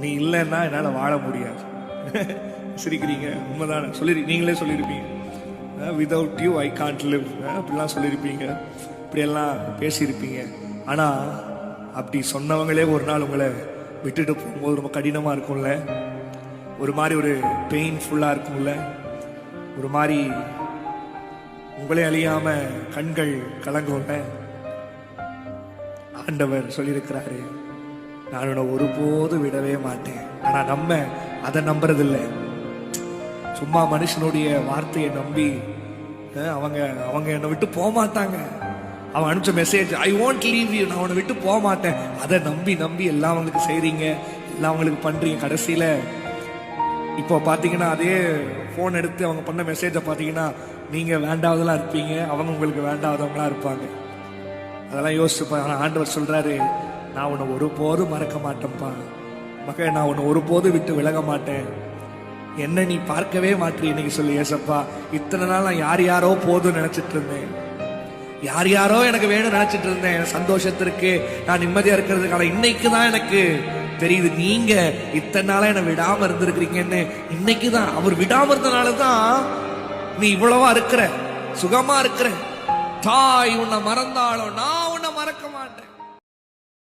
நீ இல்லைன்னா என்னால் வாழ முடியாது. சிரிக்கிறீங்க. உண்மைதானே. சொல்லி நீங்களே சொல்லியிருப்பீங்க without you I can't live அப்படிலாம் சொல்லியிருப்பீங்க இப்படியெல்லாம் பேசியிருப்பீங்க. ஆனால் அப்படி சொன்னவங்களே ஒரு நாள் உங்களை விட்டுட்டு போகும்போது ரொம்ப கடினமாக இருக்கும்ல. ஒரு மாதிரி ஒரு பெயின்ஃபுல்லாக இருக்கும்ல. ஒரு மாதிரி உங்களே அழியாமல் கண்கள் கலங்கும்ல. ஆண்டவர் சொல்லியிருக்கிறாரு. நான் உன்னை ஒருபோதும் விடவே மாட்டேன். ஆனா நம்ம அதை நம்புறதில்லை. சும்மா மனுஷனுடைய வார்த்தையை நம்பி அவங்க அவங்க என்னை விட்டு போக மாட்டாங்க அவன் அனுப்பிச்ச message I want leave you நான் உன்னை விட்டு போக மாட்டேன் அதை நம்பி நம்பி எல்லாம் அவங்களுக்கு செய்றீங்க. எல்லாம் அவங்களுக்கு பண்றீங்க கடைசியில. இப்போ பார்த்தீங்கன்னா அதே ஃபோன் எடுத்து அவங்க பண்ண மெசேஜை பார்த்தீங்கன்னா நீங்கள் வேண்டாவதெல்லாம் இருப்பீங்க. அவங்க உங்களுக்கு வேண்டாதவங்களாம் இருப்பாங்க. அதெல்லாம் யோசிச்சுப்பாங்க. ஆனால் ஆண்டவர் சொல்றாரு நான் உன்னை ஒருபோதும் மறக்க மாட்டேன்ப்பா. மகன் நான் உன்னை ஒருபோதும் விட்டு விலக மாட்டேன். என்ன நீ பார்க்கவே மாட்டீ இன்னைக்கு சொல்லி ஏசப்பா. இத்தனை நாள் நான் யார் யாரோ போதும் நினைச்சிட்டு இருந்தேன். யார் யாரோ எனக்கு வேணும் நினைச்சிட்டு இருந்தேன். சந்தோஷத்திற்கு நான் நிம்மதியா இருக்கிறதுக்கான இன்னைக்கு தான் எனக்கு தெரியுது. நீங்க இத்தனை நாளா என்னை விடாம இருந்திருக்கிறீங்கன்னு இன்னைக்கு தான் அவர் விடாம இருந்தனால தான் நீ இவ்வளவா இருக்கிற சுகமா இருக்கிற. தாய் உன்னை மறந்தாலும் நான் உன்னை மறக்க மாட்டேன்.